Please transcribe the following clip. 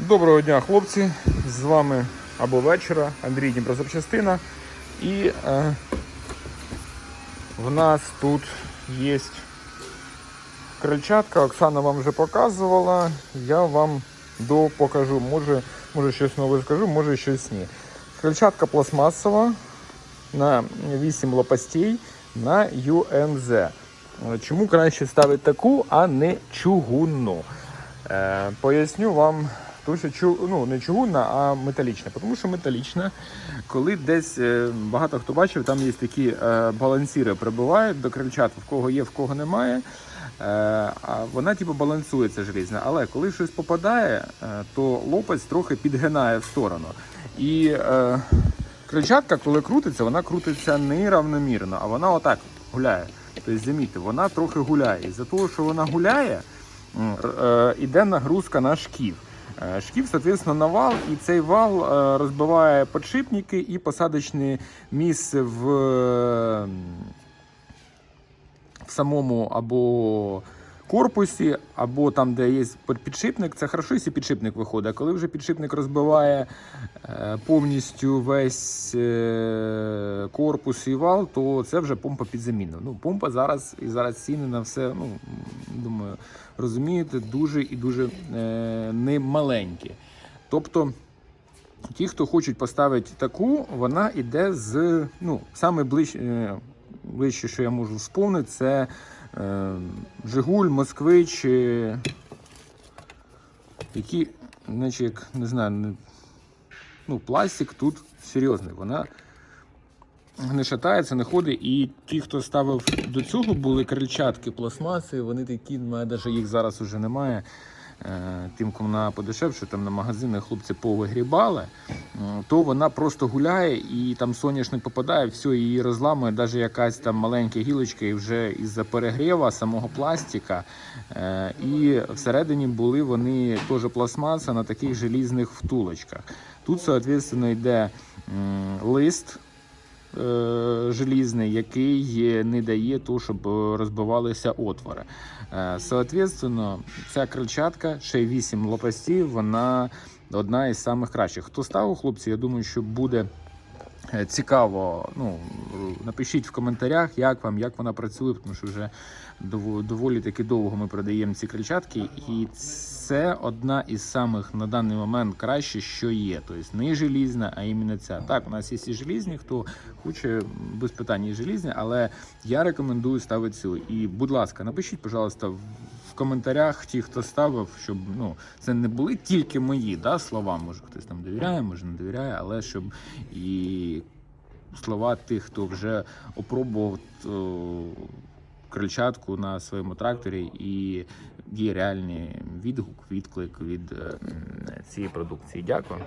Доброго дня, хлопці! З вами або вечора Андрій Дніпрозапчастина. І е, в нас тут є крильчатка. Оксана вам вже показувала. Я вам допокажу. Може, може щось нове скажу, може щось ні. Крильчатка пластмасова на 8 лопастей на UNZ. Е, Чому краще ставити таку, а не чугунну? Е, поясню вам, тому що чу, ну, не чугунна, а металічна. Тому що металічна, коли десь е, багато хто бачив, там є такі е, балансіри, прибувають до крильчат, в кого є, в кого немає. Е, а вона типу балансується желізна. Але коли щось попадає, то лопець трохи підгинає в сторону. І е, крильчатка, коли крутиться, вона крутиться неравномірно, а вона отак гуляє. Тобто, замітьте, вона трохи гуляє. І за того, що вона гуляє, іде нагрузка на шків. Е, Шків, соответственно, на вал, і цей вал е, розбиває подшипники і посадочне місце в, е, в самому або корпусі, або там, де є підшипник. Це хорошо, якщо підшипник виходить. Коли вже підшипник розбиває повністю весь корпус і вал, то це вже помпа під заміну. Ну, помпа зараз і зараз ціни на все, ну, думаю, розумієте, дуже і дуже е, не маленькі. Тобто. Ті, хто хочуть поставити таку, вона йде з ну, саме ближче, е, ближче, що я можу вспомнити, це е, Жигуль, Москвич, е, які, наче, як не знаю, ну, пластик тут серйозний. Вона не шатається, не ходить. І ті, хто ставив до цього, були крильчатки пластмаси, вони такі, навіть їх зараз вже немає. Е, Тим, кому на подешевше, там на магазинах хлопці повигрібали, то вона просто гуляє і там соняшник попадає, все її розламує, навіть якась там маленька гілочка, і вже із-за перегріва самого пластика. Е, І всередині були вони теж пластмаса на таких желізних втулочках. Тут, соответственно, йде лист желізний, який не дає то, щоб е, розбивалися отвори. Е, Соответственно, ця крильчатка, ще й 8 лопастів, вона одна із самих кращих. Хто ставив, хлопці, я думаю, що буде. Е, Цікаво, ну напишіть в коментарях, як вам, як вона працює, тому що вже доволі таки довго ми продаємо ці крильчатки, і це одна із самих на даний момент краще, що є. Тобто не желізна, а іменно ця. Так, у нас є і желізні, хто хоче без питань і желізні, але я рекомендую ставити цю. І, будь ласка, напишіть, пожалуйста, в коментарях ті, хто ставив, щоб ну це не були тільки мої да, слова. Може хтось там довіряє, може не довіряє, але щоб і слова тих, хто вже опробував о, крильчатку на своєму тракторі, і є реальний відгук, відклик від е, цієї продукції. Дякую.